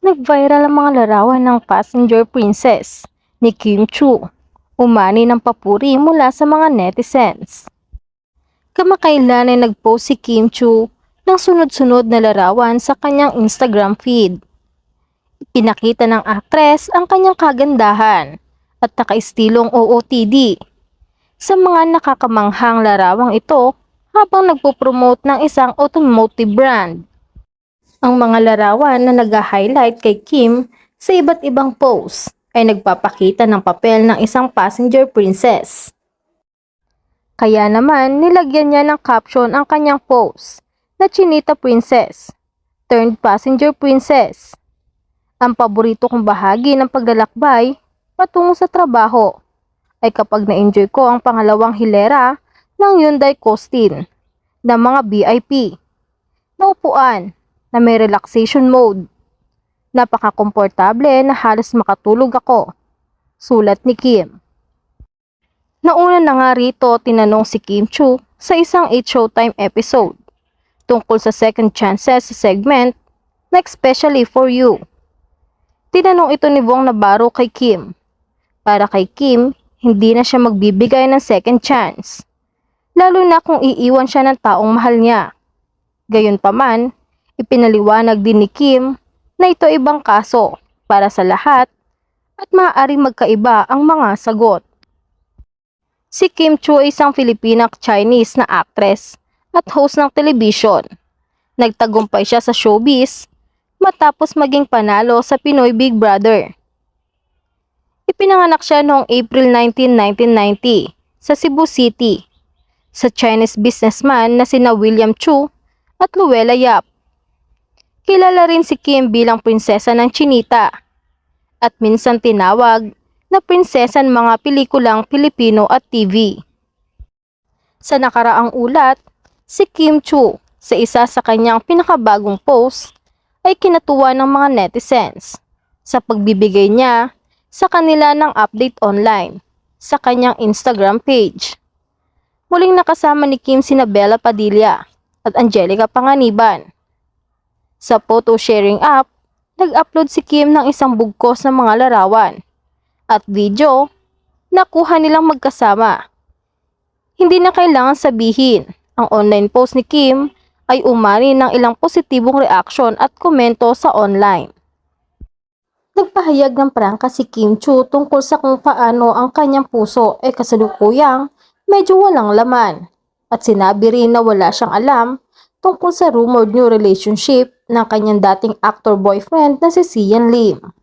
Nag-viral ang mga larawan ng passenger princess ni Kim Chu. Umani ng papuri mula sa mga netizens. Kamakailan ay nag-post si Kim Chu ng sunod-sunod na larawan sa kanyang Instagram feed. Pinakita ng aktres ang kanyang kagandahan at nakaistilong OOTD. Sa mga nakakamanghang larawang ito habang nagpo-promote ng isang automotive brand. Ang mga larawan na nag-highlight kay Kim sa iba't ibang posts ay nagpapakita ng papel ng isang passenger princess. Kaya naman nilagyan niya ng caption ang kanyang post na Chinita Princess turned passenger princess. Ang paborito kong bahagi ng paglalakbay patungo sa trabaho ay kapag na-enjoy ko ang pangalawang hilera ng Hyundai Costin na mga VIP na upuan na may relaxation mode. Napaka-komportable na halos makatulog ako. Sulat ni Kim. Nauna na nga rito tinanong si Kim Chu sa isang 8 Showtime episode tungkol sa second chances segment na especially for you. Tinanong ito ni Bong Navarro kay Kim. Para kay Kim, hindi na siya magbibigay ng second chance. Lalo na kung iiwan siya ng taong mahal niya. Gayunpaman, ipinaliwanag din ni Kim na ito ibang kaso para sa lahat at maaaring magkaiba ang mga sagot. Si Kim Chu ay isang Filipina-Chinese na actress at host ng television. Nagtagumpay siya sa showbiz matapos maging panalo sa Pinoy Big Brother. Ipinanganak siya noong April 19, 1990 sa Cebu City sa Chinese businessman na sina William Chu at Luella Yap. Kilala rin si Kim bilang prinsesa ng Chinita at minsan tinawag na prinsesa ng mga pelikulang Pilipino at TV. Sa nakaraang ulat, si Kim Chu sa isa sa kanyang pinakabagong post ay kinatuwa ng mga netizens sa pagbibigay niya sa kanila ng update online sa kanyang Instagram page. Muling nakasama ni Kim sina Bella Padilla at Angelica Panganiban. Sa photo sharing app, nag-upload si Kim ng isang bugkos ng mga larawan at video na kuha nilang magkasama. Hindi na kailangan sabihin, ang online post ni Kim ay umani ng ilang positibong reaksyon at komento sa online. Nagpahayag ng prangka si Kim Chu tungkol sa kung paano ang kanyang puso ay kasalukuyang medyo walang laman. At sinabi rin na wala siyang alam tungkol sa rumored new relationship ng kanyang dating actor boyfriend na si Sian Lim.